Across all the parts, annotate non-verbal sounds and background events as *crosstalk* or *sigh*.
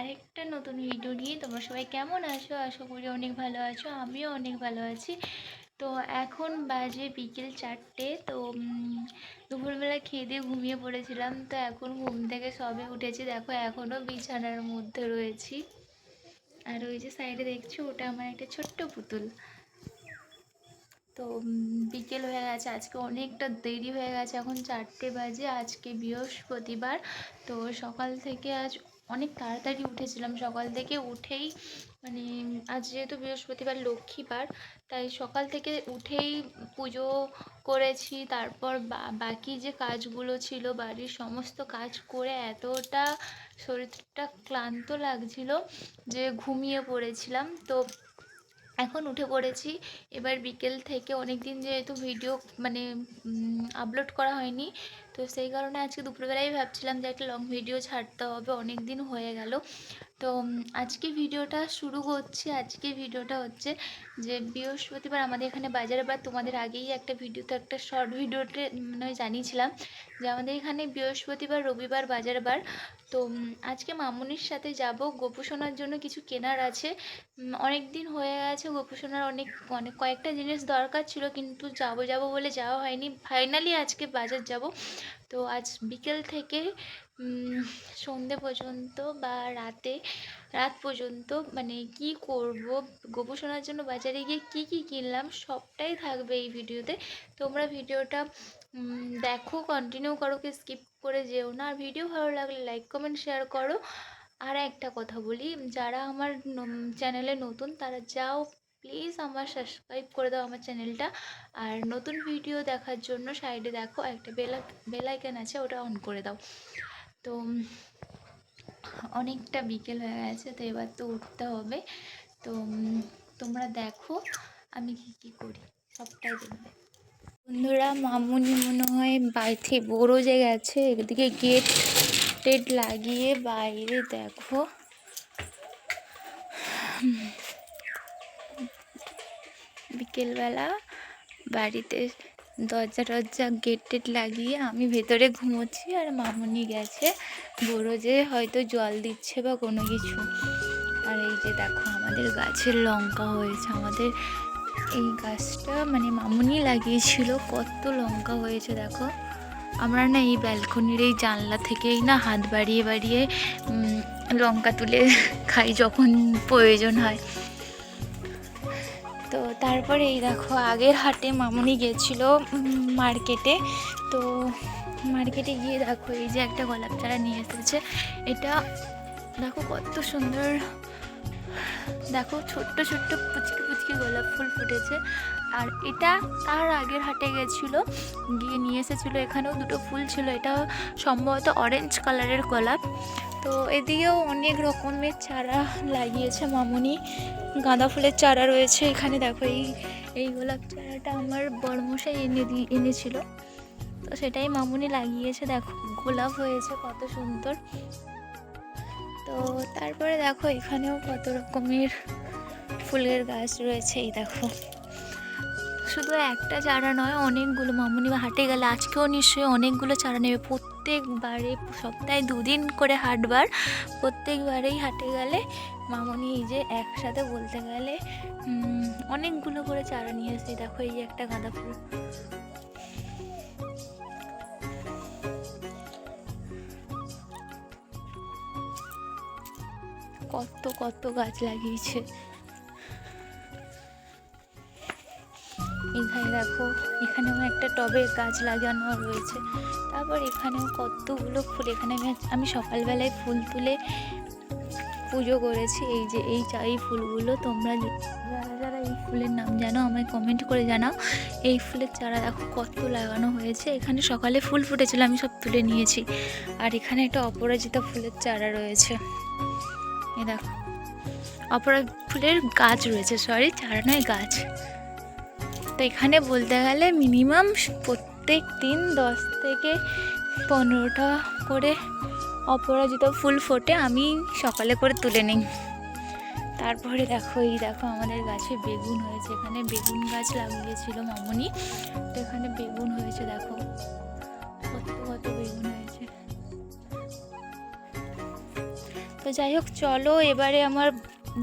আরেকটা নতুন ভিডিও নিয়ে তোমরা সবাই কেমন আছো? আশা করি অনেক ভালো আছো, আমিও অনেক ভালো আছি। তো এখন বাজে বিকেল চারটে, তো দুপুরবেলা খেয়ে দিয়ে ঘুমিয়ে পড়েছিলাম। তো এখন ঘুম থেকে সবে উঠেছি। দেখো এখনও বিছানার মধ্যে রয়েছি। আর ওই যে সাইডে দেখছ, ওটা আমার একটা ছোট্ট পুতুল। তো বিকেল হয়ে গেছে, আজকে অনেকটা দেরি হয়ে গেছে। এখন চারটে বাজে, আজকে বৃহস্পতিবার। তো সকাল থেকে আজ অনেক তাড়াতাড়ি উঠেছিলাম সকাল থেকে উঠেই মানে আজ যেহেতু বৃহস্পতিবার, লক্ষ্মীবার, তাই সকাল থেকে উঠেই পুজো করেছি, তারপর বাকি যে কাজগুলো ছিল, বাড়ির সমস্ত কাজ করে এতটা শরীরটা ক্লান্ত লাগছিল যে ঘুমিয়ে পড়েছিলাম। তো এখন উঠে পড়েছি, এবার বিকেল থেকে অনেক দিন যেহেতু ভিডিও মানে আপলোড করা হয়নি তো সেই কারণে আজকে দুপুরবেলায় ভাবছিলাম যে একটা লং ভিডিও ছাড়তে হবে অনেক দিন হয়ে গেল। তো আজকে ভিডিওটা শুরু করছি। আজকে ভিডিওটা হচ্ছে যে, বৃহস্পতিবার আমাদের এখানে বাজারে বার তোমাদের আগেই একটা ভিডিওতে একটা শর্ট ভিডিওতে মানে জানিয়েছিলাম যে, আমাদের এখানে বৃহস্পতিবার, রবিবার বাজার বার। তো আজকে মামুনির সাথে যাব। গোপুসোনার জন্য কিছু কেনার আছে। অনেক দিন হয়ে গেছে। গোপুসোনার অনেক অনেক কয়েকটা জিনিস দরকার ছিল, কিন্তু যাব যাব বলে যাওয়া হয়নি। ফাইনালি আজকে বাজার যাব। তো আজ বিকেল থেকে সন্ধে পর্যন্ত বা রাতে, রাত পর্যন্ত মানে কি করব গোপুসোনার জন্য বাজারে গিয়ে কি কি কিনলাম সবটাই থাকবে এই ভিডিওতে। তোমরা ভিডিওটা দেখো কন্টিনিউ করো, কি স্কিপ করে যেও না। আর ভিডিও ভালো লাগলে লাইক কমেন্ট শেয়ার করো। আর একটা কথা বলি, যারা আমার চ্যানেলে নতুন, তারা যাও প্লিজ আমার সাবস্ক্রাইব করে দাও আমার চ্যানেলটা আর নতুন ভিডিও দেখার জন্য সাইডে দেখো একটা বেলা বেলাইকান আছে, ওটা অন করে দাও। তো, অনেকটা বিকেল হয়ে গেছে, তো এবার তো উঠতে হবে। তো, তোমরা দেখো আমি কি কি করি, সবটাই দেখবে। বন্ধুরা, মামুনি মনে হয় বাড়িতে বড়ো যে গেছে, এদিকে গেট টেট লাগিয়ে বাইরে দেখো। বিকেলবেলা বাড়িতে দরজা টরজা গেট টেট লাগিয়ে আমি ভেতরে ঘুমোচ্ছি আর মামুনি গেছে। বড়ো যে হয়তো জল দিচ্ছে বা কোনো কিছু। আর এই যে দেখো, আমাদের গাছের লঙ্কা হয়েছে। আমাদের এই গাছটা মানে মামুনি লাগিয়েছিল, কত লঙ্কা হয়েছে দেখো। আমরা না এই ব্যালকনির এই জানলা থেকেই না হাত বাড়িয়ে বাড়িয়ে লঙ্কা তুলে খাই যখন প্রয়োজন হয়। তো তারপরে এই দেখো, আগের হাটে মামনি গেছিল মার্কেটে। তো মার্কেটে গিয়ে দেখো, এই যে একটা গোলাপ চারা নিয়ে এসেছে। এটা দেখো কত সুন্দর। দেখো ছোট্ট ছোট্ট পুচকি পুচকি গোলাপ ফুল ফুটেছে। আর এটা তার আগের হাটে গেছিল, গিয়ে নিয়ে এসেছিল। এখানেও দুটো ফুল ছিল এটা সম্ভবত অরেঞ্জ কালারের গোলাপ। তো এদিকেও অনেক রকমের চারা লাগিয়েছে মামুনি। গাঁদা ফুলের চারা রয়েছে এখানে, দেখো এই এই গোলাপ চারাটা আমার বড়মশাই এনে দিয়ে এনেছিল। তো সেটাই মামুনি লাগিয়েছে, দেখো গোলাপ হয়েছে কত সুন্দর। তো তারপরে দেখো এখানেও কত রকমের ফুলের গাছ রয়েছে, এই দেখো। শুধু একটা চারা নয়, অনেকগুলো। মামুনি হাটে গেলে আজকেও নিশ্চয়ই অনেকগুলো চারা নেবে। প্রত্যেকবারে, সপ্তাহে দুদিন করে হাটবার। প্রত্যেকবারেই হাটে গেলে মামনি এই যে একসাথে বলতে গেলে অনেকগুলো করে চারা নিয়ে এসে দেখো এই যে একটা গাঁদা ফুল। কত কত গাছ লাগিয়েছে। এখানে দেখো, এখানেও একটা টবে গাছ লাগানো রয়েছে। তারপর এখানেও কতগুলো ফুল, এখানে আমি আমি সকালবেলায় ফুল তুলে পুজো করেছি। এই যে, এই চা, এই ফুলগুলো তোমরা যারা যারা এই ফুলের নাম জানো, আমায় কমেন্ট করে জানাও। এই ফুলের চারা দেখো কত লাগানো হয়েছে। এখানে সকালে ফুল ফুটেছিল, আমি সব তুলে নিয়েছি। আর এখানে একটা অপরাজিতা ফুলের চারা রয়েছে। এ দেখো, অপরা, ফুলের গাছ রয়েছে সরি চারা নয়, গাছ। তো এখানে বলতে গেলে মিনিমাম প্রত্যেক দিন দশ থেকে পনেরোটা করে অপরাজিত ফুল ফোটে, আমি সকালে করে তুলে নিই। তারপরে দেখো, এই দেখো আমাদের গাছে বেগুন হয়েছে, এখানে বেগুন গাছ লাগিয়েছিল মামনি। তো এখানে বেগুন হয়েছে, দেখো। কত কত বেগুন হয়েছে। তো যাই হোক, চলো এবারে আমার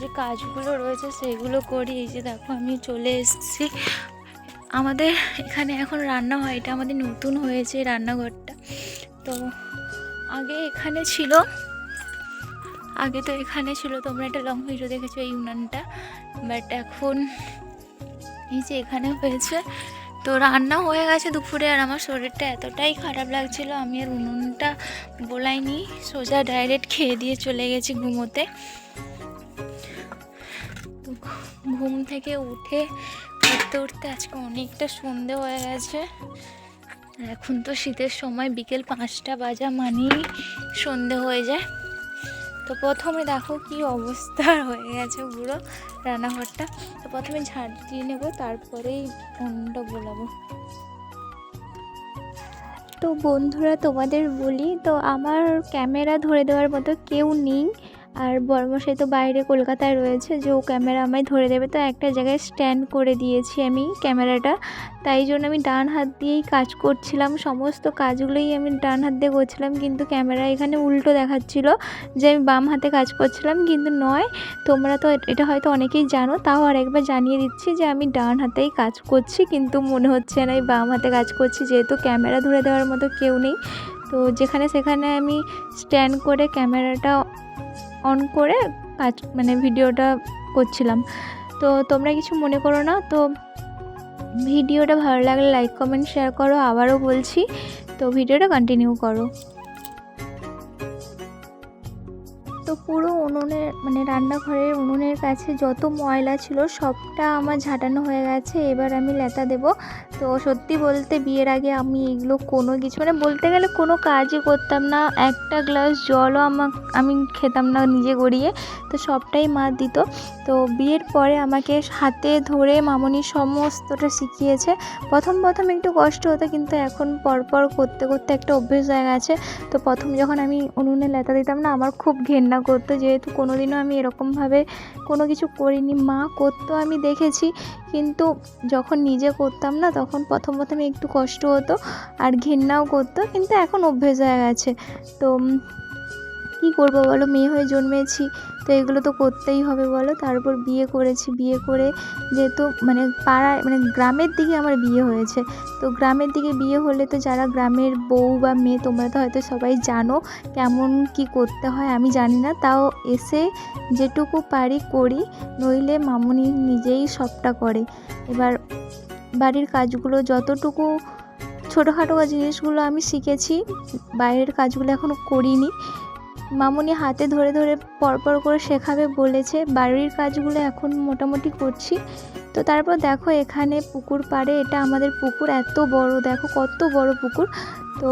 যে কাজগুলো রয়েছে, সেগুলো করি। এই যে দেখো, আমি চলে এসেছি। আমাদের এখানে এখন রান্না হয়, এটা আমাদের নতুন হয়েছে রান্নাঘরটা। তো আগে এখানে ছিল, আগে তো এখানে ছিল, তোমরা একটা লং ভিডিও দেখেছ এই উনানটা বাট এখন এই যে এখানে হয়েছে, তো রান্না হয়ে গেছে দুপুরে আর আমার শরীরটা এতটাই খারাপ লাগছিল, আমি আর উনুনটা বোলাইনি, সোজা ডাইরেক্ট খেয়ে দিয়ে চলে গেছি ঘুমোতে। ঘুম থেকে উঠে উঠতে উঠতে আজকে অনেকটা সন্ধে হয়ে গেছে। এখন তো শীতের সময় বিকেল পাঁচটা বাজা মানেই সন্ধে হয়ে যায়। তো প্রথমে দেখো কি অবস্থা *laughs* হয়ে গেছে পুরো রান্নাঘরটা। তো প্রথমে ঝাড় দিয়ে নেব, তারপরেই অন্যটা বোলাবো তো বন্ধুরা তোমাদের বলি, তো আমার ক্যামেরা ধরে দেওয়ার মতো কেউ নেই। আর বর্মশাই তো বাইরে কলকাতায় রয়েছে, যে ও ক্যামেরা আমায় ধরে দেবে। তো একটা জায়গায় স্ট্যান্ড করে দিয়েছি আমি ক্যামেরাটা। তাই জন্য আমি ডান হাত দিয়েই কাজ করছিলাম। সমস্ত কাজগুলোই আমি ডান হাত দিয়ে করছিলাম, কিন্তু ক্যামেরা এখানে উল্টো দেখাচ্ছিল যে আমি বাম হাতে কাজ করছিলাম, কিন্তু নয়। তোমরা তো এটা হয়তো অনেকেই জানো, তাও আর একবার জানিয়ে দিচ্ছি যে আমি ডান হাতেই কাজ করছি, কিন্তু মনে হচ্ছে না আমি বাম হাতে কাজ করছি, যেহেতু ক্যামেরা ধরে দেওয়ার মতো কেউ নেই। তো যেখানে সেখানে আমি স্ট্যান্ড করে ক্যামেরাটা অন করে কাজ মানে ভিডিওটা করছিলাম। তো তোমরা কিছু মনে করো না? তো ভিডিওটা ভালো লাগলে লাইক কমেন্ট শেয়ার করো। আবারও বলছি, তো ভিডিওটা কন্টিনিউ করো। তো পুরো উনুনের মানে রান্নাঘরের উনুনের কাছে যত ময়লা ছিল সবটা আমার ঝাঁটানো হয়ে গেছে। এবার আমি লেতা দেব। তো সত্যি বলতে বিয়ের আগে আমি এগুলো কোনো কিছু মানে বলতে গেলে কোনো কাজই করতাম না। একটা গ্লাস জলও আমার আমি খেতাম না নিজে গড়িয়ে, তো সবটাই মা দিত। তো বিয়ের পরে আমাকে হাতে ধরে মামনি সমস্তটা শিখিয়েছে। প্রথম প্রথম একটু কষ্ট হতো, কিন্তু এখন পরপর করতে করতে একটা অভ্যেস হয়ে গেছে। তো প্রথম যখন আমি উনুনে লেতা দিতাম না, আমার খুব ঘেন্না করতো। যেহেতু কোনোদিনও আমি এরকমভাবে কোনো কিছু করিনি, মা করতো আমি দেখেছি। কিন্তু যখন নিজে করতাম না, তখন প্রথম প্রথমে একটু কষ্ট হতো আর ঘেন্নাও করতো, কিন্তু এখন অভ্যেস হয়ে গেছে। তো কী করব বলো? মেয়ে হয়ে জন্মেছি তো এগুলো তো করতেই হবে বলো। তারপর বিয়ে করেছি, বিয়ে করে যেহেতু মানে পাড়ায় মানে গ্রামের দিকে আমার বিয়ে হয়েছে। তো গ্রামের দিকে বিয়ে হলে তো যারা গ্রামের বউ বা মেয়ে, তোমরা তো হয়তো সবাই জানো কেমন কি করতে হয়, আমি জানি না। তাও এসে যেটুকু পারি করি, নইলে মামুনি নিজেই সবটা করে। এবার বাড়ির কাজগুলো যতটুকু ছোটোখাটো জিনিসগুলো আমি শিখেছি, বাইরের কাজগুলো এখনও করিনি। মামুনি হাতে ধরে ধরে পরপর করে শেখাবে বলেছে, বাড়ির কাজগুলো এখন মোটামুটি করছি। তো তারপর দেখো এখানে পুকুর পাড়ে, এটা আমাদের পুকুর, এত বড়, দেখো কত বড় পুকুর। তো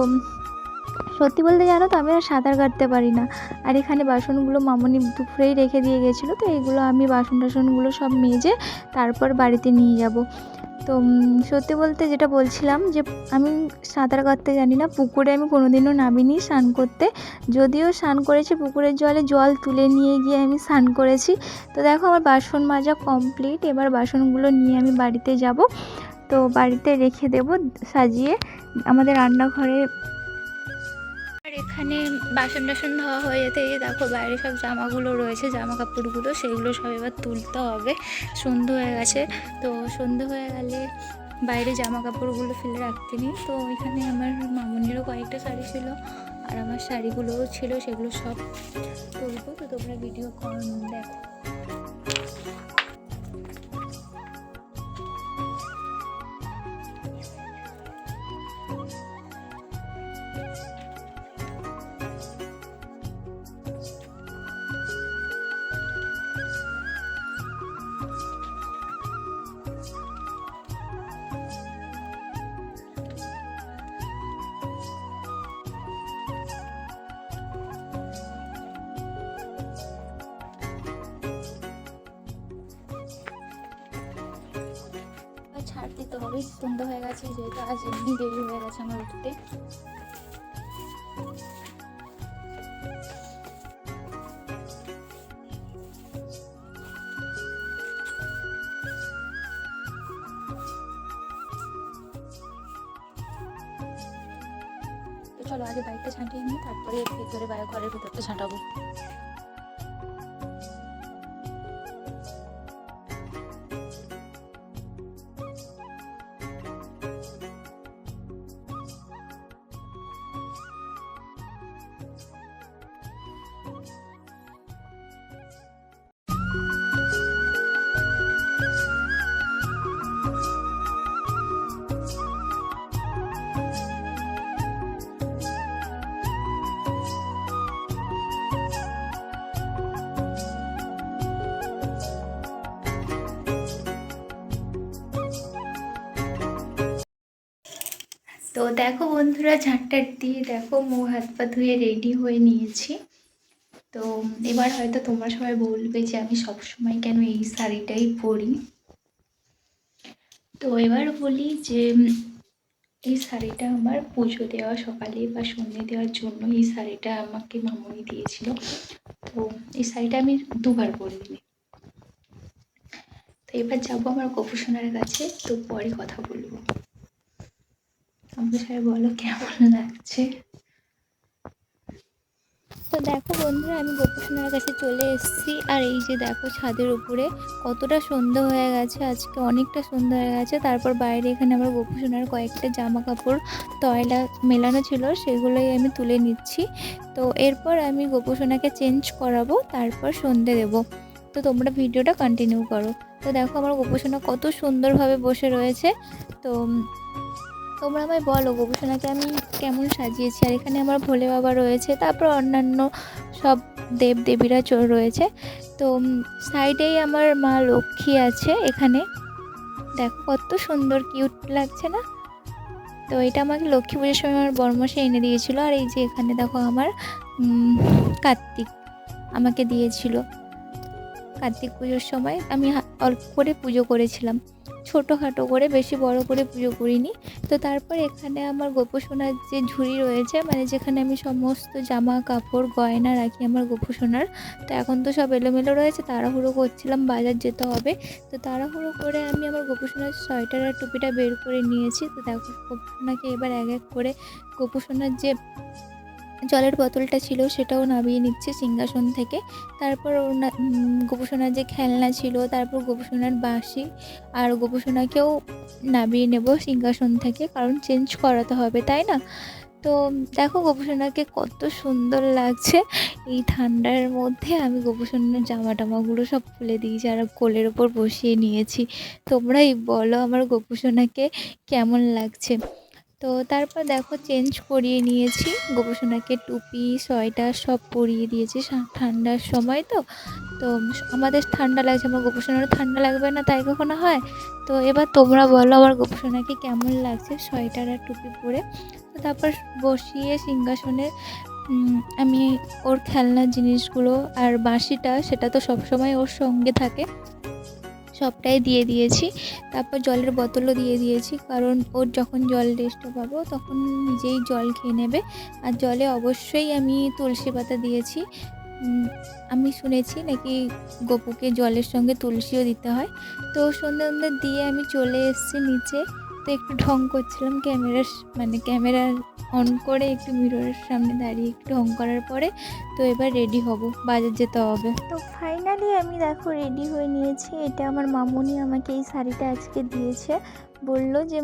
সত্যি বলতে জানো তো, আমি আর সাঁতার কাটতে পারি না। আর এখানে বাসনগুলো মামুনি দুপুরেই রেখে দিয়ে গেছিল, তো এইগুলো আমি বাসন টাসনগুলো সব মেজে তারপর বাড়িতে নিয়ে যাব। তো সত্যি বলতে যেটা বলছিলাম যে, আমি সাঁতার কাটতে জানি না। পুকুরে আমি কোনোদিনও নামিনি স্নান করতে। যদিও স্নান করেছি, পুকুরের জলে জল তুলে নিয়ে গিয়ে আমি স্নান করেছি। তো দেখো, আমার বাসন মাজা কমপ্লিট এবার বাসনগুলো নিয়ে আমি বাড়িতে যাব। তো বাড়িতে রেখে দেব সাজিয়ে। আমাদের রান্নাঘরে এখানে বাসন টাসন ধোয়া হয়ে যেতে দেখো বাইরে সব জামাগুলো রয়েছে জামা কাপড়গুলো সেগুলো সব এবার তুলতে হবে। সন্ধে হয়ে গেছে, তো সন্ধে হয়ে গেলে বাইরে জামা কাপড়গুলো ফেলে রাখতে নিই। তো এখানে আমার মামুনিরও কয়েকটা শাড়ি ছিল আর আমার শাড়িগুলোও ছিল, সেগুলো সব তুলবো। তো তোমরা ভিডিও কল দেখো। আর ছাড় দিতে হবে সন্ধ্যা হয়ে গেছে, যেহেতু আজ এমনি দেরি হয়ে গেছে আমার উঠতে। চলো আগে বাইকটা ছাঁটিয়ে নিই, তারপরে ভেতরে ঘরের ভেতরটা ছাঁটাবো। দেখো বন্ধুরা ঝাঁটটার দিয়ে দেখো মুখ হাত পা ধুয়ে রেডি হয়ে নিয়েছি। তো এবার হয়তো তোমরা সবাই বলবে যে আমি সবসময় কেন এই শাড়িটাই পরি। তো এবার বলি যে, এই শাড়িটা আমার পুজো দেওয়া সকালে বা সন্ধ্যে দেওয়ার জন্য এই শাড়িটা আমাকে মামনি দিয়েছিল। তো এই শাড়িটা আমি দুবার পরিনি। তো এবার যাব আমার গোপুসোনার কাছে, তো পরে কথা বলব। সবাই বলো কেমন লাগছে? তো দেখো বন্ধুরা, আমি গোপুসোনার কাছে চলে এসেছি। আর এই যে দেখো ছাদের উপরে কতটা সন্ধ্যা হয়ে গেছে, আজকে অনেকটা সন্ধ্যা হয়ে গেছে। তারপর বাইরে এখানে আমার গোপুসোনার কয়েকটা জামা কাপড় তয়লা মেলানো ছিল, সেগুলোই আমি তুলে নিচ্ছি। তো এরপর আমি গোপুসোনাকে চেঞ্জ করাবো, তারপর সন্ধে দেবো। তো তোমরা ভিডিওটা কন্টিনিউ করো। তো দেখো আমার গোপুসোনা কত সুন্দরভাবে বসে রয়েছে। তো তোমরা আমায় বলো গোপুসোনাকে আমি কেমন সাজিয়েছি? আর এখানে আমার ভোলে বাবা রয়েছে, তারপর অন্যান্য সব দেব দেবীরা রয়েছে। তো সাইডেই আমার মা লক্ষ্মী আছে এখানে। দেখো, কত সুন্দর, কিউট লাগছে না? তো, এটা আমাকে লক্ষ্মী পুজোর সময় আমার বর্মশে এনে দিয়েছিল। আর এই যে এখানে দেখো আমার কার্তিক আমাকে দিয়েছিল। কার্তিক পুজোর সময় আমি অল্প করে পুজো করেছিলাম। ছোটোখাটো করে, বেশি বড় করে পুজো করিনি। তো তারপর এখানে আমার গোপোষণার যে ঝুড়ি রয়েছে মানে যেখানে আমি সমস্ত জামা কাপড় গয়না রাখি আমার গোপোষণার তো এখন তো সব এলোমেলো রয়েছে, তাড়াহুড়ো করছিলাম বাজার যেতে হবে। তো তাড়াহুড়ো করে আমি আমার গোপোষণার সোয়েটার আর টুপিটা বের করে নিয়েছি। তো দেখো গোপোষণাকে এবার এক এক করে গোপোষণার যে জলের বোতলটা ছিল সেটাও নামিয়ে নিচ্ছে সিংহাসন থেকে। তারপর গোপোষণার যে খেলনা ছিল, তারপর গোপোষণার বাঁশি আর গোপোষণাকেও নামিয়ে নেব সিংহাসন থেকে, কারণ চেঞ্জ করাতে হবে, তাই না? তো দেখো গোপোষণাকে কত সুন্দর লাগছে। এই ঠান্ডার মধ্যে আমি গোপোষণার জামা টামাগুলো সব খুলে দিয়েছি আর কোলের ওপর বসিয়ে নিয়েছি। তোমরাই বলো আমার গোপোষণাকে কেমন লাগছে। তো তারপর দেখো চেঞ্জ করিয়ে নিয়েছি। গোপোষণাকে টুপি, সোয়েটার সব পরিয়ে দিয়েছি। ঠান্ডার সময় তো। তো আমাদের ঠান্ডা লাগছে, আমার গোপোষণারও ঠান্ডা লাগবে না, তাই কখনো হয়? তো এবার তোমরা বলো আমার গোপোষণাকে কেমন লাগছে সোয়েটার আর টুপি পরে। তো তারপর বসিয়ে সিংহাসনে আমি ওর খেলনার জিনিসগুলো আর বাঁশিটা, সেটা তো সবসময় ওর সঙ্গে থাকে। সবটাই দিয়ে দিয়েছি। তারপর জলের বোতলও দিয়ে দিয়েছি। কারণ ওর যখন জল টেস্টটা পাবো, তখন নিজেই জল খেয়ে নেবে। আর জলে অবশ্যই আমি তুলসী পাতা দিয়েছি। আমি শুনেছি নাকি গপুকে জলের সঙ্গে তুলসীও দিতে হয়। তো সন্ধ্যে সন্ধ্যে দিয়ে আমি চলে এসেছি নিচে। তো একটু ঢং করছিলাম ক্যামেরার মানে ক্যামেরা অন করে একটু মিররের সামনে দাঁড়িয়ে একটু ঢং করার পরে তো এবার রেডি হব, বাজার যেতে হবে। তো ফাইনালি আমি দেখো রেডি হয়ে নিয়েছি, এটা আমার মামুনি আমাকে এই শাড়িটা আজকে দিয়েছে। বলল যে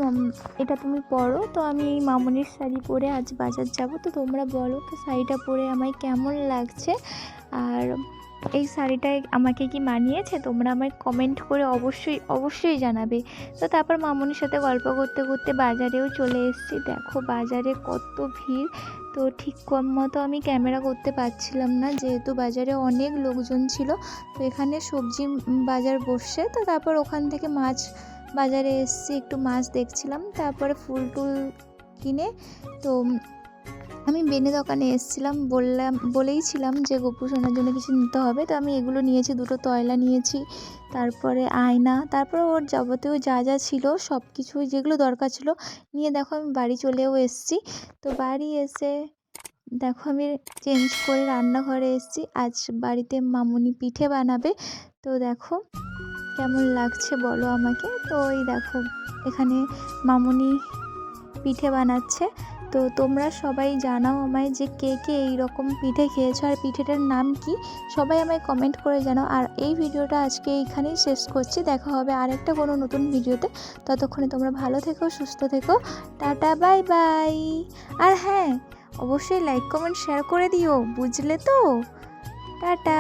এটা তুমি পরো। তো আমি এই মামুনির শাড়ি পরে আজ বাজার যাব। তো তোমরা বলো তো শাড়িটা পরে আমায় কেমন লাগছে? আর এই শাড়িটায় আমাকে কি মানিয়েছে? তোমরা আমায় কমেন্ট করে অবশ্যই অবশ্যই জানাবে। তো তারপর মামুনির সাথে গল্প করতে করতে বাজারেও চলে এসেছি। দেখো বাজারে কত ভিড়। তো ঠিক কম মতো আমি ক্যামেরা করতে পারছিলাম না, যেহেতু বাজারে অনেক লোকজন ছিল। তো এখানে সবজি বাজার বসছে তো তারপর ওখান থেকে মাছ বাজারে এসেছি, একটু মাছ দেখছিলাম। তারপরে ফুল টুল কিনে, তো আমি বেনে দোকানে এসেছিলাম, বললাম, বলেইছিলাম যে, গপু সোনার জন্য কিছু নিতে হবে। তো আমি এগুলো নিয়েছি, দুটো তয়লা নিয়েছি, তারপরে আয়না, তারপরে ওর যাবতীয় যা যা ছিল সব কিছুই যেগুলো দরকার ছিল, নিয়ে দেখো আমি বাড়ি চলেও এসেছি। তো বাড়ি এসে দেখো আমি চেঞ্জ করে রান্নাঘরে এসেছি। আজ বাড়িতে মামুনি পিঠে বানাবে। তো দেখো কেমন লাগছে বলো আমাকে। তো এই দেখো, এখানে মামুনি পিঠে বানাচ্ছে। তো তোমরা সবাই জানাও আমায় যে কে কে এই রকম পিঠে খেয়েছো আর পিঠেটার নাম কি? সবাই আমায় কমেন্ট করে জানাও। আর এই ভিডিওটা আজকে এইখানেই শেষ করছি। দেখা হবে আরেকটা কোনো নতুন ভিডিওতে। ততক্ষণে তোমরা ভালো থেকো, সুস্থ থেকো। Tata, bye bye. আর হ্যাঁ অবশ্যই লাইক কমেন্ট শেয়ার করে দিও। বুঝলে তো? টাটা।